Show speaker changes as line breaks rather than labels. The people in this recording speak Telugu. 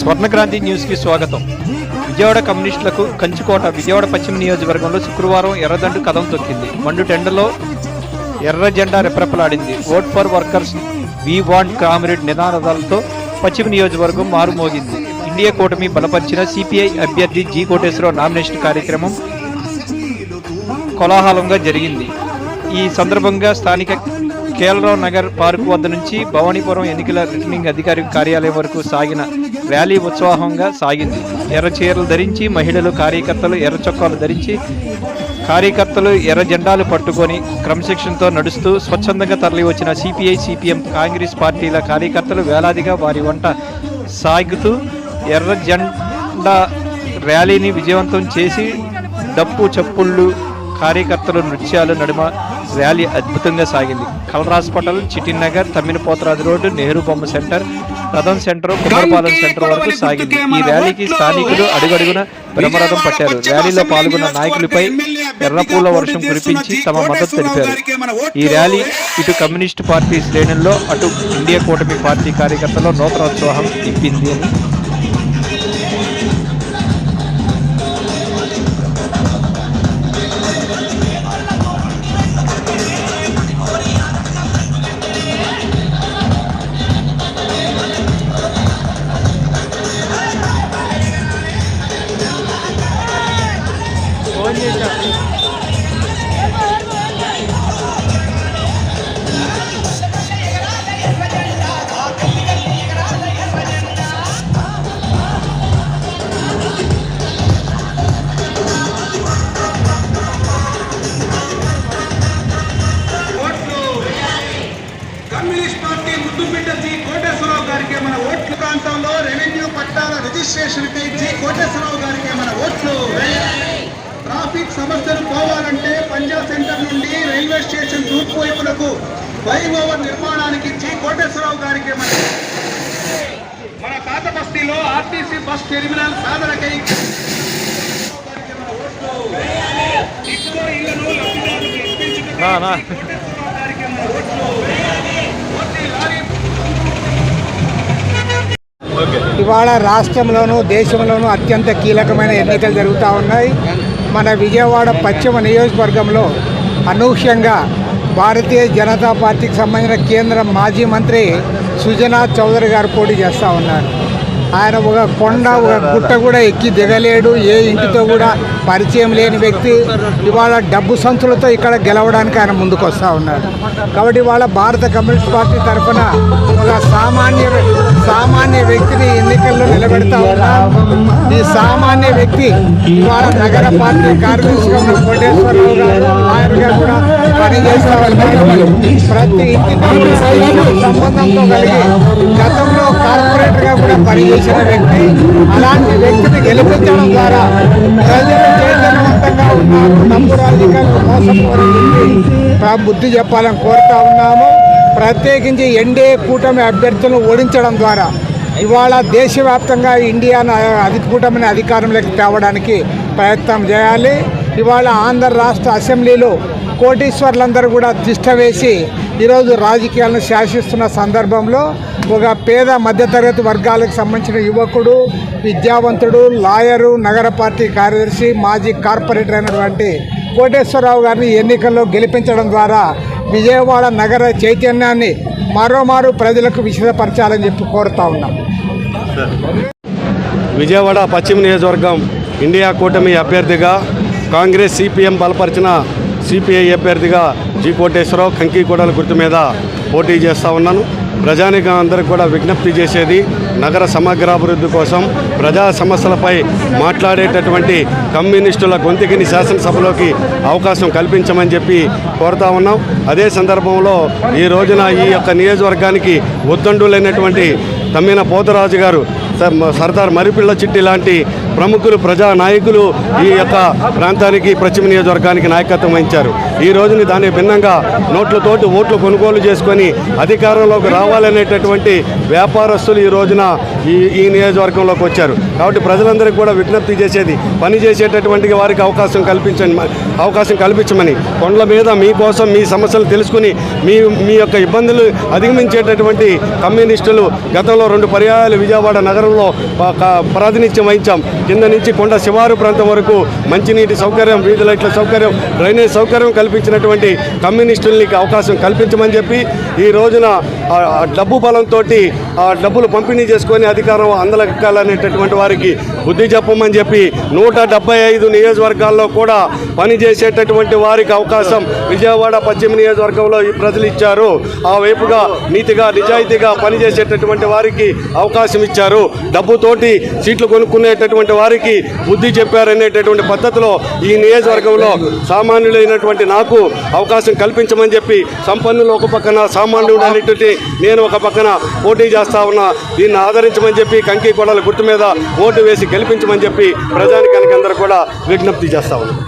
స్వర్ణక్రాంతి న్యూస్కి స్వాగతం. విజయవాడ కమ్యూనిస్టులకు కంచుకోట విజయవాడ పశ్చిమ నియోజకవర్గంలో శుక్రవారం ఎర్రదండు కథం తొక్కింది. మండు టెండలో ఎర్ర జెండా రెప్రెప్పలాడింది vote for workers we want comrade నినాదాలతో పశ్చిమ నియోజకవర్గం మారుమోగింది. ఇండియా కూటమి బలపరిచిన సిపిఐ అభ్యర్థి జి కోటేశ్వరరావు నామినేషన్ కార్యక్రమం కోలాహలంగా జరిగింది. ఈ సందర్భంగా స్థానిక కేలరావు నగర్ పార్కు వద్ద నుంచి భవానీపురం ఎన్నికల రిటర్నింగ్ అధికారి కార్యాలయం వరకు సాగిన ర్యాలీ ఉత్సాహంగా సాగింది. ఎర్ర చీరలు ధరించి మహిళలు కార్యకర్తలు ఎర్ర చొక్కాలు ధరించి కార్యకర్తలు ఎర్ర జెండాలు పట్టుకొని క్రమశిక్షణతో నడుస్తూ స్వచ్ఛందంగా తరలివచ్చిన సిపిఐ సిపిఎం కాంగ్రెస్ పార్టీల కార్యకర్తలు వేలాదిగా వారి వంట సాగుతూ ఎర్ర జెండా ర్యాలీని విజయవంతం చేసి డప్పు చప్పుళ్ళు కార్యకర్తలు నృత్యాలు నడుమ ర్యాలీ అద్భుతంగా సాగింది. కలర్ చిటిన్ నగర్ తమ్మినపోతరాజు రోడ్డు నెహ్రూ బొమ్మ సెంటర్ రథం సెంటర్ కుమ్మరపాలెం సెంటర్ వరకు సాగింది. ఈ ర్యాలీకి స్థానికులు అడుగడుగున బ్రహ్మరథం పట్టారు. ర్యాలీలో పాల్గొన్న నాయకులపై ఎర్రపూల వర్షం కురిపించి తమ మద్దతు తెలిపారు. ఈ ర్యాలీ ఇటు కమ్యూనిస్టు పార్టీ శ్రేణుల్లో అటు ఇండియా కూటమి పార్టీ కార్యకర్తల్లో నూతనోత్సాహం నింపింది అని.
రిజిస్ట్రేషన్ కై జి కోటేశ్వరరావు గారికి మన ఓట్లు? ట్రాఫిక్ సమస్యలు పోవాలంటే పంజాబ్ సెంటర్ నుండి రైల్వే స్టేషన్ తూర్పు వైపునకు ఫ్లైఓవర్ నిర్మాణానికి జి కోటేశ్వరరావు గారికి మన మన పాత బస్తీలో ఆర్టీసీ బస్ టెర్మినల్ సాధనకై లబ్ధిదారులకు ఇప్పించుటకై
ఇవాళ రాష్ట్రంలోనూ దేశంలోనూ అత్యంత కీలకమైన ఎన్నికలు జరుగుతూ ఉన్నాయి. మన విజయవాడ పశ్చిమ నియోజకవర్గంలో అనూహ్యంగా భారతీయ జనతా పార్టీకి సంబంధించిన కేంద్ర మాజీ మంత్రి సుజనా చౌదరి గారు పోటీ చేస్తూ ఉన్నారు. ఆయన ఒక కొండ ఒక గుట్ట కూడా ఎక్కి దిగలేడు ఏ ఇంటితో కూడా పరిచయం లేని వ్యక్తి. ఇవాళ డబ్బు సంచులతో ఇక్కడ గెలవడానికి ఆయన ముందుకు వస్తూ ఉన్నాడు. కాబట్టి ఇవాళ భారత కమ్యూనిస్ట్ పార్టీ తరఫున ఒక సామాన్య సామాన్య వ్యక్తిని ఎన్నికల్లో నిలబెడతా ఉన్నాం. ఈ సామాన్య వ్యక్తి ఇవాళ నగర పార్టీ కార్యదర్శిగా కోటేశ్వరరావు గారు లాయర్గా కూడా పనిచేస్తా ఉన్నారు. ప్రతి ఇంటి సంబంధంతో కలిగి పనిచేసిన వ్యక్తి అలాంటి వ్యక్తిని గెలిపించడం ద్వారా ప్రజలు చైతన్యవంతంగా ఉన్నారు మోసపోయి బుద్ధి చెప్పాలని కోరుతా ఉన్నాము ప్రత్యేకించి ఎన్డీఏ కూటమి అభ్యర్థులను ఓడించడం ద్వారా ఇవాళ దేశవ్యాప్తంగా ఇండియా అధి కూటమిని అధికారంలోకి తేవడానికి ప్రయత్నం చేయాలి. ఇవాళ ఆంధ్ర రాష్ట్ర అసెంబ్లీలో కోటీశ్వర్లందరూ కూడా తిష్ట వేసి ఈరోజు రాజకీయాలను శాసిస్తున్న సందర్భంలో ఒక పేద మధ్యతరగతి వర్గాలకు సంబంధించిన యువకుడు విద్యావంతుడు లాయరు నగర పార్టీ కార్యదర్శి మాజీ కార్పొరేటర్ అయినటువంటి కోటేశ్వరరావు గారిని ఎన్నికల్లో గెలిపించడం ద్వారా విజయవాడ నగర చైతన్యాన్ని మరోమారు ప్రజలకు విశదపరచాలని చెప్పి కోరుతా ఉన్నాం.
విజయవాడ పశ్చిమ నియోజకవర్గం ఇండియా కూటమి అభ్యర్థిగా కాంగ్రెస్ సిపిఎం బలపరిచిన సిపిఐ అభ్యర్థిగా జి కోటేశ్వరరావు కంకిగూడల గుర్తు మీద పోటీ చేస్తూ ఉన్నాను. ప్రజానికం అందరికి కూడా విజ్ఞప్తి చేసేది నగర సమగ్రాభివృద్ధి కోసం ప్రజా సమస్యలపై మాట్లాడేటటువంటి కమ్యూనిస్టుల గొంతుకిని శాసనసభలోకి అవకాశం కల్పించమని చెప్పి కోరుతా ఉన్నాం. అదే సందర్భంలో ఈ రోజున ఈ యొక్క నియోజకవర్గానికి ఒత్తండులైనటువంటి తమ్మిన పోతరాజు గారు సర్దార్ మరిపిల్ల చిట్టి లాంటి ప్రముఖులు ప్రజా నాయకులు ఈ యొక్క ప్రాంతానికి పశ్చిమ నియోజకవర్గానికి నాయకత్వం వహించారు. ఈ రోజుని దానికి భిన్నంగా నోట్లతోటి ఓట్లు కొనుగోలు చేసుకొని అధికారంలోకి రావాలనేటటువంటి వ్యాపారస్తులు ఈ రోజున ఈ ఈ నియోజకవర్గంలోకి వచ్చారు. కాబట్టి ప్రజలందరికీ కూడా విజ్ఞప్తి చేసేది పని చేసేటటువంటి వారికి అవకాశం కల్పించండి అవకాశం కల్పించమని. కొండల మీద మీకోసం మీ సమస్యలు తెలుసుకుని మీ మీ యొక్క ఇబ్బందులు అధిగమించేటటువంటి కమ్యూనిస్టులు గతంలో రెండు పర్యాయాలు విజయవాడ నగరంలో ప్రాతినిధ్యం వహించాం. కింద నుంచి కొండ శివారు ప్రాంతం వరకు మంచినీటి సౌకర్యం వీధి లైట్ల సౌకర్యం డ్రైనేజ్ సౌకర్యం కల్పించినటువంటి కమ్యూనిస్టులకి అవకాశం కల్పించమని చెప్పి ఈ రోజున డబ్బు బలంతో ఆ డబ్బులు పంపిణీ చేసుకొని అధికారం అందలెక్కాలనేటటువంటి వారికి బుద్ధి చెప్పమని చెప్పి నూట ఐదు నియోజకవర్గాల్లో కూడా పనిచేసేటటువంటి వారికి అవకాశం విజయవాడ పశ్చిమ నియోజకవర్గంలో ఈ ప్రజలు ఇచ్చారు. ఆ వైపుగా నీతిగా నిజాయితీగా పనిచేసేటటువంటి వారికి అవకాశం ఇచ్చారు. డబ్బుతోటి సీట్లు కొనుక్కునేటటువంటి వారికి బుద్ధి చెప్పారనేటటువంటి పద్ధతిలో ఈ నియోజకవర్గంలో సామాన్యులైనటువంటి నాకు అవకాశం కల్పించమని చెప్పి సంపన్నులు ఒక పక్కన సామాన్యుడు అనేటువంటి నేను ఒక పక్కన పోటీ చేస్తా ఉన్నా దీన్ని ఆదరించమని చెప్పి కంకి కొడల గుర్తు మీద ఓటు వేసి గెలిపించమని చెప్పి ప్రజానికానికి అందరూ కూడా విజ్ఞప్తి చేస్తా ఉన్నాం.